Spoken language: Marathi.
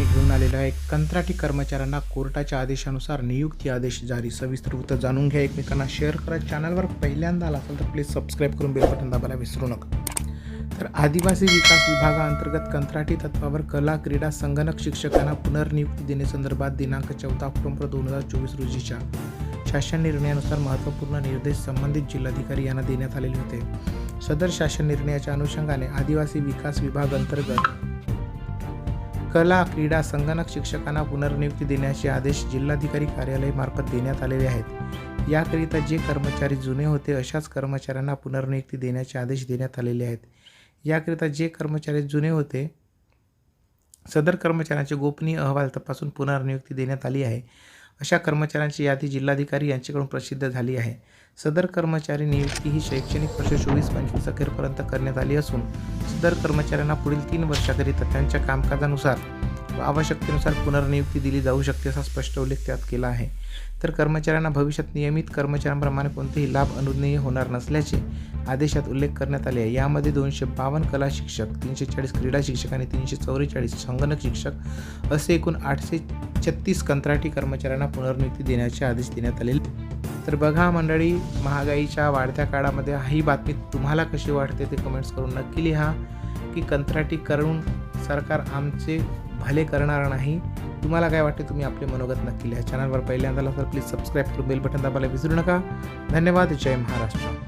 घेऊन आहे. कंत्राटी कर्मचाऱ्यांना कोर्टाच्या आदेशानुसार नियुक्ती आदेश जारी. सविस्तर वृत्त जाणून घ्या. एकमेकांना शेअर करा. चॅनलवर पहिल्यांदा आला असेल तर प्लीज सबस्क्राईब करून बेल बटन दाबायला विसरू नका. तर आदिवासी विकास विभागाअंतर्गत कंत्राटी तत्वावर कला क्रीडा संगणक शिक्षकांना पुनर्नियुक्ती देण्यासंदर्भात दिनांक चौदा ऑक्टोबर दोन हजार चोवीस रोजीच्या शासन निर्णयानुसार महत्त्वपूर्ण निर्देश संबंधित जिल्हाधिकारी यांना देण्यात आलेले होते. सदर शासन निर्णयाच्या अनुषंगाने आदिवासी विकास विभाग अंतर्गत कला क्रीडा संगणक शिक्षकांना पुनर्नियुक्ती देण्याचे आदेश जिल्हाधिकारी कार्यालयामार्फत देण्यात आलेले आहेत. याकरिता जे कर्मचारी जुने होते अशाच कर्मचाऱ्यांना पुनर्नियुक्ती देण्याचे आदेश देण्यात आलेले आहेत. याकरिता जे कर्मचारी जुने होते सदर कर्मचाऱ्यांचे गोपनीय अहवाल तपासून पुनर्नियुक्ती देण्यात आली आहे. अशा कर्मचाऱ्यांची यादी जिल्हाधिकारी यांच्याकडून प्रसिद्ध झाली आहे. सदर कर्मचारी नियुक्ती ही शैक्षणिक वर्ष चोवीस पंचवीस अखेरपर्यंत करण्यात आली असून सदर कर्मचाऱ्यांना पुढील तीन वर्षाकरिता त्यांच्या कामकाजानुसार आवश्यकतेनुसार पुनर्नियुक्ती दिली जाऊ शकते असा स्पष्ट उल्लेख त्यात केला आहे. तर कर्मचाऱ्यांना भविष्यात नियमित कर्मचाऱ्यांप्रमाणे कोणतेही लाभ अनुज्ञेय होणार नसल्याचे आदेशात उल्लेख करण्यात आले आहे. यामध्ये दोनशे बावन्न कला शिक्षक तीनशे चाळीस क्रीडा शिक्षक आणि तीनशे चौवेचाळीस संगणक शिक्षक असे एकूण आठशे छत्तीस कंत्राटी कर्मचाऱ्यांना पुनर्नियुक्ती देण्याचे आदेश देण्यात आले तर बघा मंडळी महागाईच्या वाढत्या काळामध्ये ही बातमी तुम्हाला कशी वाटते ते कमेंट्स करून नक्की लिहा की कंत्राटी करून सरकार आमचे भले करणार नाही. तुम्हाला काय वाटते तुम्ही आपले मनोगत नक्की लिहा. चॅनलवर पहिल्यांदा तर प्लीज सबस्क्राईब करून बेल बटन दाबायला विसरू नका. धन्यवाद. जय महाराष्ट्र.